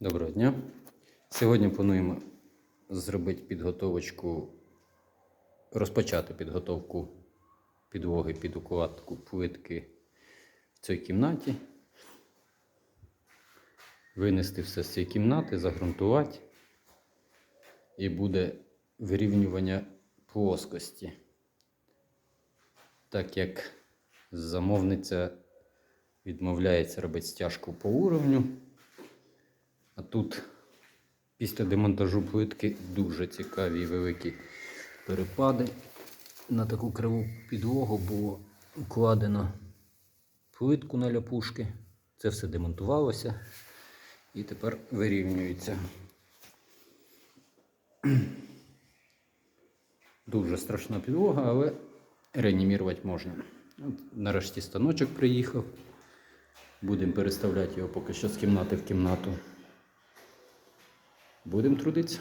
Доброго дня. Сьогодні плануємо зробити підготовочку, розпочати підготовку підлоги під укладку плитки в цій кімнаті. Винести все з цієї кімнати, загрунтувати. І буде вирівнювання плоскості. Так як замовниця відмовляється робити стяжку по уровню. Тут після демонтажу плитки дуже цікаві великі перепади. На таку криву підлогу було укладено плитку на ляпушки. Це все демонтувалося і тепер вирівнюється. Дуже страшна підлога, але реанімірувати можна. От, нарешті станочок приїхав. Будемо переставляти його поки що з кімнати в кімнату. Будемо трудитися.